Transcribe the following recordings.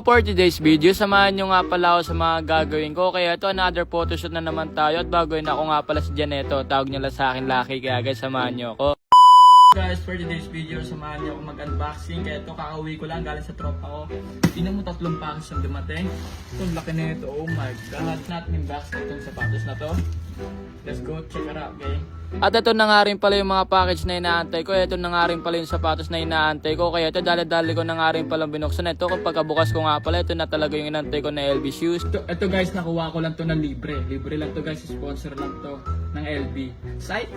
For today's video, samahan nyo nga pala ako sa mga gagawin ko. Kaya ito, another photoshoot na naman tayo. At bago yun ako nga pala si Janeto, tawag nyo lang sa akin Lucky. Kaya guys, samahan nyo ako. Guys, for today's video, samahan niyo ako mag-unboxing. Kaya ito, kakauwi ko lang galing sa tropa ko. Tingnan mo tatlong package yung dumating. Ito, ang laki na ito. Oh my God. Natin yung box na itong sapatos na to. Let's go check it out, okay? At ito na nga rin pala yung mga package na inaantay ko. Ito na nga rin pala yung sapatos na inaantay ko. Kaya ito, dali-dali ko na nga rin pala binuksan. Ito, kapag bukas ko nga pala, ito na talaga yung inaantay ko na LB shoes. Ito, ito guys, nakuha ko lang to na libre. Libre lang to guys, sponsor lang to ng LB. Site?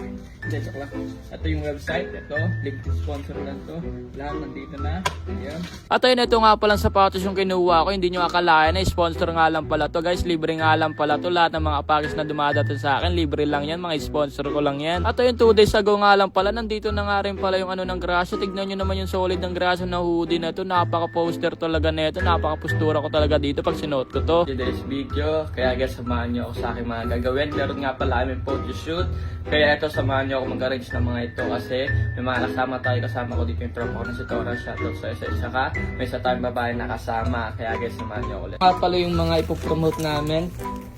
Hindi, joke lang. Ito yung website. Ito, link to sponsor lang to. Lahat nandito na. Ayan. At ayun, ito nga palang sapatos yung kinuha ko. Hindi nyo akalain na sponsor nga lang pala to guys. Libre nga lang pala to. Lahat ng mga package na dumadating sa akin, libre lang yan. Mga sponsor ko lang yan. At ayun, 2 days ago nga lang pala, nandito na nga rin pala yung ano ng grasya. Tignan nyo naman yung solid ng grasya na hoodie na to. Napaka-poster talaga nito. Napaka-postura ko talaga dito pag sinuot ko to. Today's video, kaya guys, samahan nyo ako sa aking mga gagawin. Meron nga pala kami photoshoot. Kaya ito, samahan nyo ako mag-arrange ng mga ito kasi may mga kasama tayo. Kasama ko dito yung tropa ko na si Tora. Shoutout sa isa isa ka. May isa tayong babae na kasama. Kaya guys, samahan nyo ako ulit. Nga pala yung mga ipopromote namin.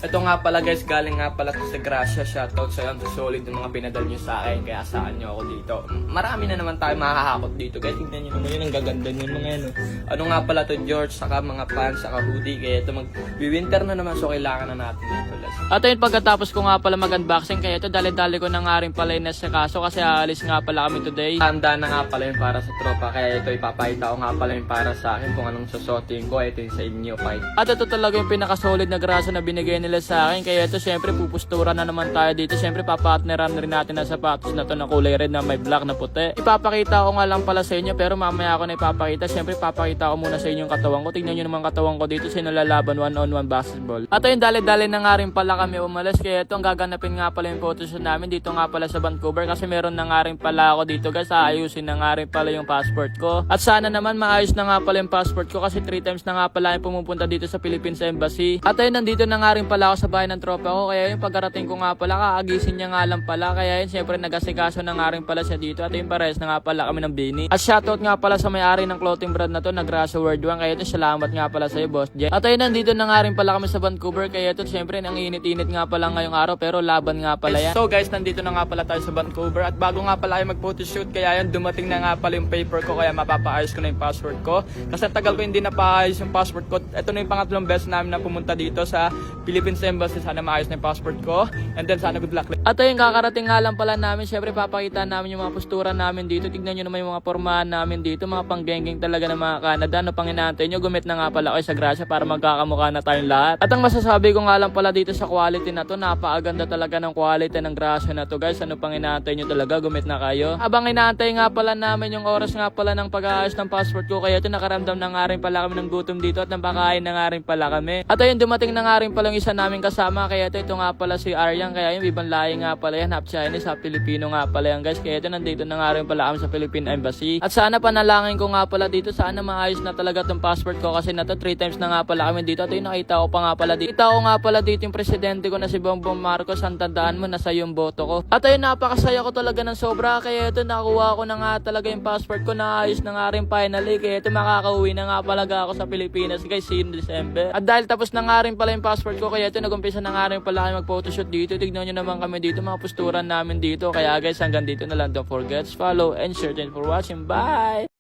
Ito nga pala guys, galing nga pala sa Gracia. Shoutout sa yung solid ng mga pinadal nyo sa akin. Kaya saan nyo ako dito. Marami na naman tayo makakakot dito. Guys, tignan nyo naman yun. Ang gaganda nyo mga ano. Ano nga pala to George, saka mga pants, saka hoodie. Kaya ito mag-winter na naman so kailangan na natin dito. At ayun, pagkatapos ko nga pala mag-unboxing, kaya ito dali-dali ko na nga rin pala yung nasa kaso kasi aalis nga pala kami today. Handa na nga pala yung para sa tropa, kaya ito ipapakita ko nga pala yung para sa akin kung anong susuotin ko. Ito yung sa inyo, fight. At ito talaga yung pinakasolid na grasa na binigay nila sa akin, kaya ito syempre pupustura na naman tayo dito. Syempre papartneran rin natin na sapatos na to na kulay red na may black na puti. Ipapakita ko nga lang pala sa inyo, pero mamaya ako na ipapakita. Syempre papakita ko muna sa inyo yung katawan ko. Tingnan nyo naman katawan ko dito, sino lalaban one-on-one basketball. At ayun, dali-dali na nga rin pala kami umalis. Kaya ito, ang gaganapin nga pala yung photoshoot namin dito nga pala sa Vancouver. Kasi meron na nga rin pala ako dito guys. Aayusin na nga rin pala yung passport ko. At sana naman maayos na nga pala yung passport ko. Kasi 3 times na nga pala yung pumupunta dito sa Philippines Embassy. At ayun, nandito na nga rin pala ako sa bahay ng tropa ko. Kaya yung pagkarating ko nga pala, kaagisin niya nga lang pala. Kaya yun, syempre nagasikaso na nga rin pala siya dito. At yung pares na nga pala kami ng Bini. At shoutout nga pala sa may-ari ng clothing brand na to, Nagrasa World One. Kaya ito, salamat nga pala sa'yo, Boss Jet. At ayun, nandito na nga rin pala kami sa Vancouver. Kaya ito, syempre, ang init-init nga pala ngayong araw. Pero laban nga pala yan. So guys, nandito na nga pala tayo sa Vancouver. At bago nga pala ay mag-photoshoot, kaya yan, dumating na nga pala yung paper ko. Kaya mapapaayos ko na yung passport ko. Kasi tagal ko hindi napaayos yung passport ko. Ito na yung pangatlong beses namin na pumunta dito sa Philippines Embassy. Sana maayos na yung passport ko. And then sana good luck. At ayun, kakarating nga lang pala namin. Syempre, papakita namin yung mga postura namin dito. Tignan nyo naman yung mga pormahan namin dito. Mga panggengeng talaga ng mga Canada. Ano pang inaantay nyo? Gumit na nga pala kayo sa Gracia para magkakamukha na tayong lahat. At ang masasabi ko nga lang pala dito sa quality na to, napakaganda talaga ng quality ng Gracia na to guys. Ano pang inaantay nyo talaga? Gumit na kayo. Habang inaantay nga pala namin yung oras nga pala ng pag-aayos ng passport ko. Kaya ito nakaramdam na nga rin pala kami ng gutom dito at napakain na nga rin pala kami. At ayun, dumating na nga rin pala yung isa namin kasama. Kaya ito, ito nga pala si Aryang. Kaya yung ibang lahi nga pala yan. Half Chinese, half Filipino nga pala yan guys. Kaya ito, nandito na nga rin pala kami sa Philippine Embassy. At sana panalangin ko nga pala dito. Sana maayos na talaga tong passport ko. Kasi na to, 3 times na nga pala kami dito. At ayun, nakita ko pa nga pala dito. Ko nga pala dito yung presidente ko na si Bongbong Marcos. Ang tandaan mo, nasa yung boto ko. At ayun, napakasaya ko talaga ng sobra. Kaya ito, nakuha ko na nga talaga yung passport ko. Naayos na nga rin finally. Kaya ito, makakauwi na nga palaga ako sa Pilipinas. Guys, in December. At dahil tapos na nga rin pala yung passport ko. Kaya ito, nagumpisa na nga rin pala kami mag-photoshoot dito. Tignan nyo naman kami dito. Mga posturan namin dito. Kaya guys, hanggang dito na lang. Don't forget follow and share. Thank for watching. Bye!